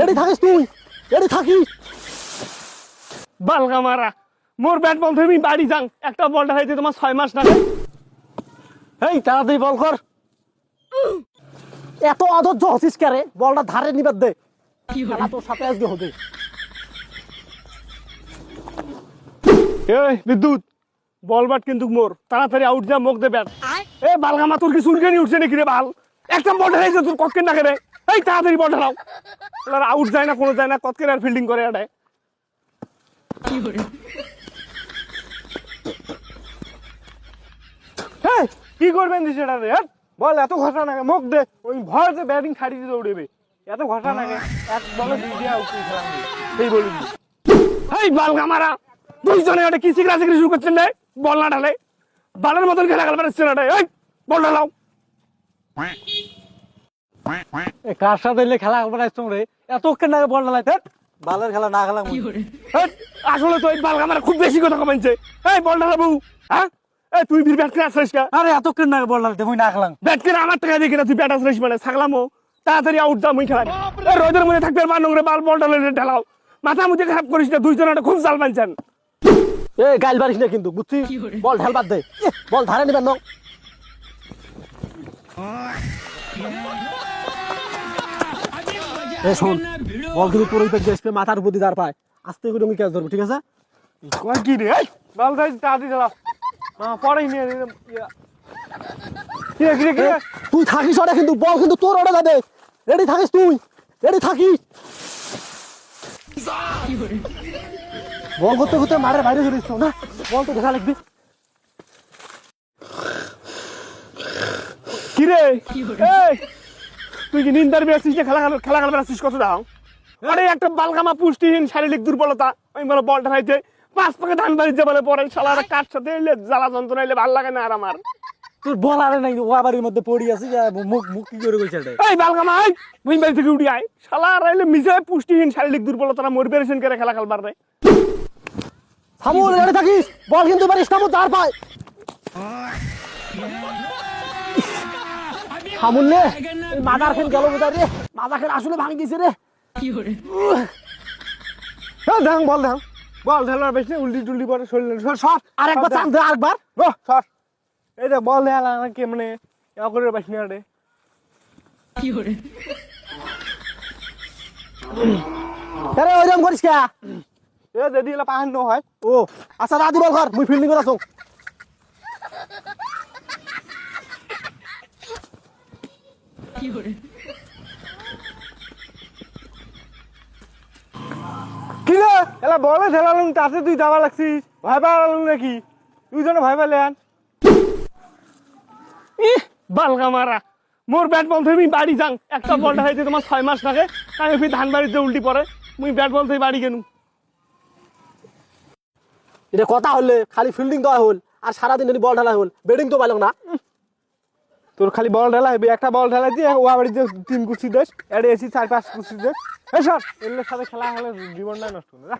Ready থাকিস তুই? Ready থাকিস বালগা মারা মোর ব্যাট বল তুমি বাড়ি যাং। একটা বলটা তোমার ছয় মাস লাগে এই তাড়াতাড়ি বল কর। এত অধৈর্য হচ্ছিস কারে বলটা ধারে নিবার দে। খেলা তোর সাথে আজকে হবে। এই বিদ্যুৎ বল ব্যাট কিন্তু মোর। তাড়াতাড়ি আউট যা মুখ দে ব্যাট। এ বালগামা তোর কি চুলকানি উঠছে নাকি রে বাল? একটা বল হয়েছে তোর কক্কের নাকে রে এই তাড়াতাড়ি বল ঢালাও। আউট যায় না কোনো যায় না কতকের আর ফিল্ডিং করে এটাই হ্যাঁ কি করবেন সেটা রে হ্যাঁ? বল এত ঘষা নাকি মুখ দে। ওই ভয়তে ব্যাটিং ছাড়ি দিতে উঠবে এত ঘষা নাকি এক বলে দুই দিয়ে খেলা এই বলি এই বাল গামারা! দুইজনে ওটা কি সিগরা সিগরি শুরু করছেন রে? বল না ঢালে। বালের মতন খেলা খেলা বেড়াচ্ছে না এই বল ঢালাও। কার সাথে খেলা রে? এত কেন বল বালের খেলা না খেলা আসলে তো এই বাল খুব বেশি কথা কমাইছে। এই বল হ্যাঁ? এই তুই বীর ব্যাট করে আসছিস কা? আরে এত কেন বল না খেলাম। ব্যাট করে আমার টাকা দিয়ে কিনা তুই ব্যাট আসছিস মানে ছাগলামো তাড়াতাড়ি আউট যা মুই রোদের পারবা নোংরে বাল বল ঢালে ঢালাও। মাথা মুখে খারাপ করিস না দুইজন খুব জাল বানছেন। এ গাইল পারিস না কিন্তু বুঝছিস বল ঢাল বাদ দে। বল ধারে নিবার ন। এ শোন বল কিন্তু পুরোই পেক দেশকে মাথার উপর দিয়ে পায়। আস্তে করে আমি ক্যাচ ধরবো ঠিক আছে? কয় কি রে? না পরেই নিয়ে নিলাম। ইয়া। কি রে, কি রে, কি এ, রে? তুই থাকিস ওটা কিন্তু বল কিন্তু তোর ওটা যাবে। রেডি থাকিস তুই? রেডি থাকিস? বল করতে করতে মারে বাইরে চলে না? বল তো দেখা লাগবে কি রে? এই তুই কি নিন্দার বেড়াচ্ছিস না খেলা খেলা খেলা বেড়াচ্ছিস কত দাও? আরে একটা বালগামা পুষ্টিহীন শারীরিক দুর্বলতা। আমি বলে বলটা খাইতে পাঁচ পাকে ধান বাড়িতে বলে পরে শালারা কাঠ সাথে এলে জ্বালা যন্ত্রণা এলে ভালো লাগে না আর আমার। তোর বল আরে নাই ও বাড়ির মধ্যে পড়ি আছে মুখ মুখ কি করে কইছে এই বালগামা আই তুই বাড়ি থেকে উঠি আয়। শালা আর এলে মিশে পুষ্টিহীন শারীরিক দুর্বলতা মোর বেরেশন করে খেলা খেলবার রে। সামুল রেডি থাকিস। বল কিন্তু পারিস না দাঁড় পায়। সামুল নে। এই মাদার খেল গেল বোধ রে মাদা খেল আসলে ভাঙি দিছে রে। দেখ বল দেখ। বল ঢেলার বেশি উল্টি টুল্টি পরে শরীর সর আর একবার চান্স দে আরেকবার। ও সর। এই যে বল ঢেলা নাকি মানে এ করে বেশি না রে। আরে ওইরকম করিস কে? এ যদি পাহাড় ন হয়। ও আচ্ছা রাজি বল ঘর মুই ফিল্ডিং করে আসো কি রে? এলা বলে ঠেলালুম তাতে তুই দাবা লাগছিস? ভয় পালালুম নাকি? দুইজনে ভয় পালে আন। বালগা মারা। মোর ব্যাট বল তুমি বাড়ি যাং। একটা বলটা হয়েছে তোমার ছয় মাস লাগে। আমি ফির ধান বাড়িতে উল্টি পরে মুই ব্যাট বল থেকে বাড়ি গেলু এটা কথা হলে খালি ফিল্ডিং দেওয়া হল আর সারাদিন যদি বল ঢালা হল ব্যাটিং তো পাইলাম না। তোর খালি বল ঢেলা হবে একটা বল ঢেলা দিয়ে ও আবার যে তিন কুচি দেশ এটা এসি, চার পাঁচ কুচি দেশ। এই সর, এগুলোর সাথে খেলা হলে জীবনটা নষ্ট হয়ে যা।